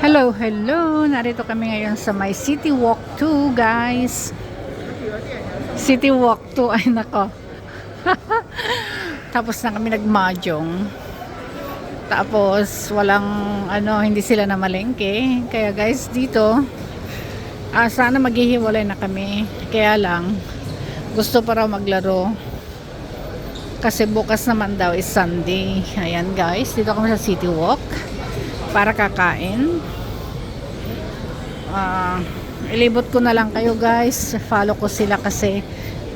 Hello, hello! Narito kami ngayon sa my City Walk 2, guys. City Walk 2, ay nako. Tapos na kami nagmajong. Tapos walang ano, hindi sila na malengke. Kaya guys, dito ah, sana maghihiwalay na kami. Kaya lang gusto pa raw maglaro. Kasi bukas naman daw is Sunday. Ayan guys, dito kami sa City Walk para kakain. Ah, ilibot ko na lang kayo guys. Follow ko sila kasi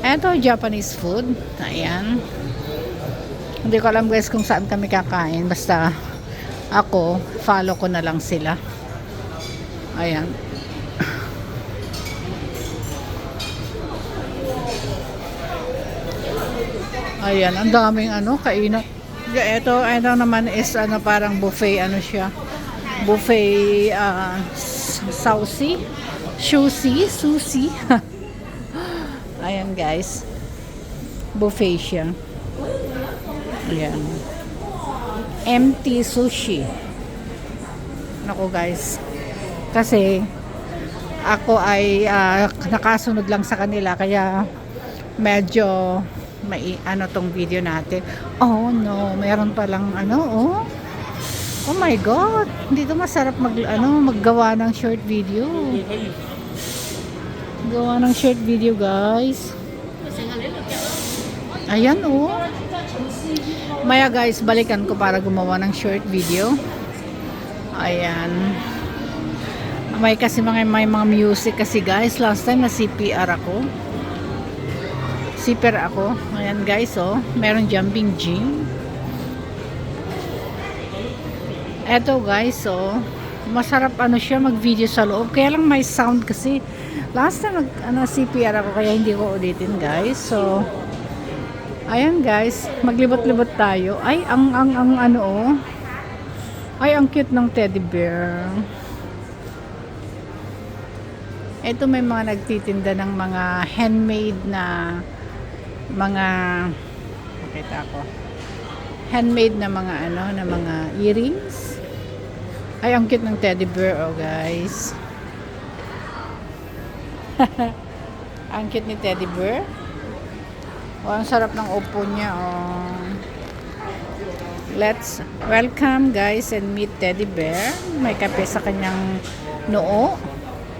eto Japanese food. Ayan. Hindi ko alam guys kung saan kami kakain. Basta ako, follow ko na lang sila. Ayan. Ayan, ang daming ano, kainan. Yeah, ito, ito naman is ano parang buffet ano siya. Buffet uh, saucy, sushi, sushi. Ayan guys. Buffet siya. Ayan. Empty sushi. Nako guys. Kasi ako ay ah, nakasunod lang sa kanila kaya medyo may ano tong video natin. Oh no, mayroon pa lang ano oh. Oh my god, dito masarap mag ano maggawa ng short video. Gawa ng short video, guys. Ayan oh. Maya guys, balikan ko para gumawa ng short video. Ayan. May kasi mga may mga music kasi guys. Last time na CPR ako. Zipper ako. Ayan guys, oh. Meron jumping gym. Eto guys, oh. Masarap ano siya mag-video sa loob. Kaya lang may sound kasi. Last time nag ano, CPR ako kaya hindi ko ulitin guys. So, ayan guys. Maglibot-libot tayo. Ay, ang, ang, ang ano oh. Ay, ang cute ng teddy bear. Ito may mga nagtitinda ng mga handmade na mga pakita ko handmade na mga ano na mga earrings ay ang cute ng teddy bear oh guys ang cute ni teddy bear oh ang sarap ng upo niya oh let's welcome guys and meet teddy bear may kape sa kanyang noo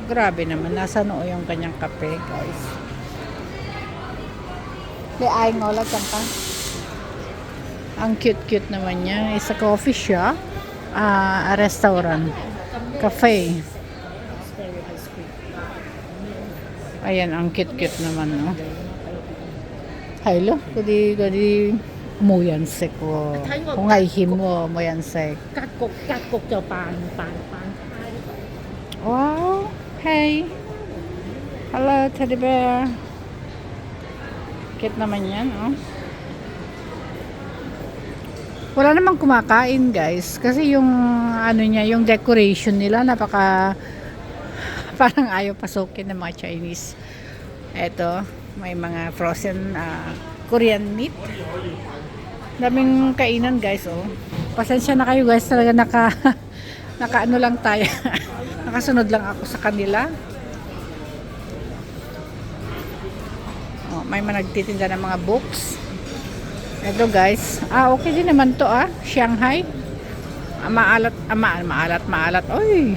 grabe naman nasa noo yung kanyang kape guys Di ay ngolat lang ka. Ang cute-cute naman niya. It's a coffee shop. Ah, a restaurant. Cafe. Ayan, ang cute-cute naman, no? Hello, kudi kudi muyansek wo. Kung ay himo muyansek. 格局格局就扮扮扮开。 Wow. Hey. Hello, teddy bear. Cute naman yan, oh. Wala namang kumakain, guys. Kasi yung, ano niya, yung decoration nila, napaka, parang ayaw pasukin ng mga Chinese. Eto, may mga frozen ah, Korean meat. Daming kainan, guys, oh. Pasensya na kayo, guys. Talaga naka, naka ano lang tayo. Nakasunod lang ako sa kanila. Oh, may mga nagtitinda ng mga books. Ito guys. Ah, okay din naman to ah. Shanghai. Ah, maalat, ah, ma maalat, maalat. Oy.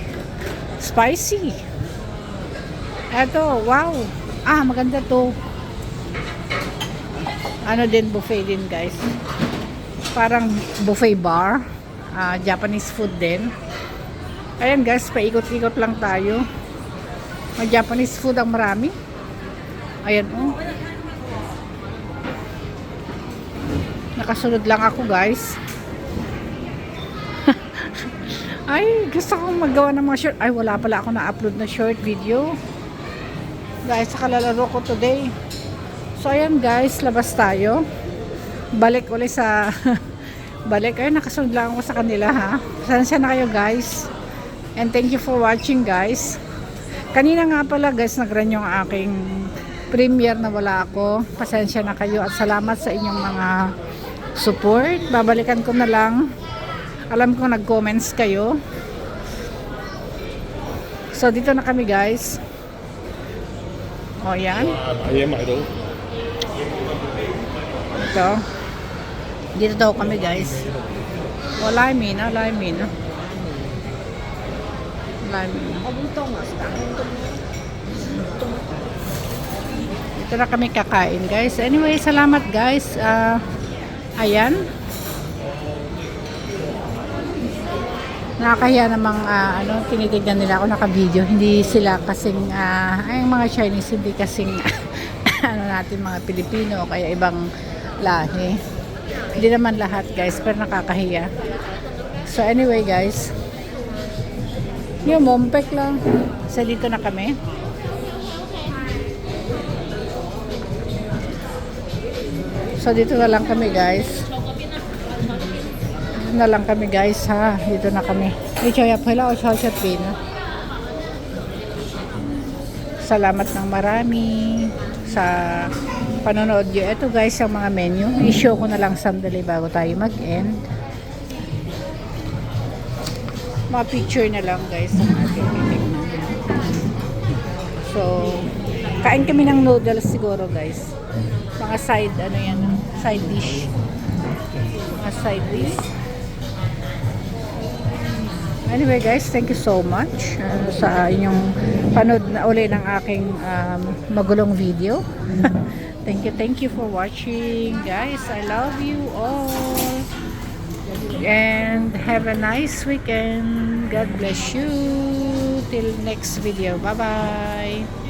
Spicy. Ito, wow. Ah, maganda to. Ano din, buffet din guys. Parang buffet bar. Ah, Japanese food din. Ayan guys, paikot-ikot lang tayo. May Japanese food ang marami. Ayan oh. Nakasunod lang ako guys. Ay, gusto kong magawa ng mga short. Ay, wala pala ako na-upload na short video. Guys, sa kalalaro ko today. So, ayan guys, labas tayo. Balik ulit sa... balik. Ay, nakasunod lang ako sa kanila ha. Pasensya na kayo guys. And thank you for watching guys. Kanina nga pala guys, nag-run yung aking premiere na wala ako. Pasensya na kayo at salamat sa inyong mga support. Babalikan ko na lang. Alam ko nag-comments kayo. So, dito na kami guys. O, oh, yan. Ah, ayan, idol. Ito. Dito daw kami guys. O, lime na, lime na. Lime na. Dito na kami kakain guys. Anyway, salamat guys. Ah... Uh, ayan. Nakakahiya namang ah, ano, tinitignan nila ako naka-video. Hindi sila kasing, ah, ay mga Chinese, hindi kasing ano natin mga Pilipino kaya ibang lahi. Hindi naman lahat guys, pero nakakahiya. So anyway guys, yung mompek lang. So dito na kami. So dito na lang kami guys. Dito na lang kami guys ha. Dito na kami. Ito ya pala o siya pina. Salamat ng marami sa panonood nyo. Ito guys ang mga menu. I-show ko na lang sandali bago tayo mag-end. Mga picture na lang guys ang ating titignan. So, kain kami ng noodles siguro guys. Mga side, ano yan, side dish. Mga side dish. Anyway guys, thank you so much uh, sa inyong panood na uli ng aking um, magulong video. thank you, thank you for watching. Guys, I love you all. And have a nice weekend. God bless you. Till next video. Bye-bye.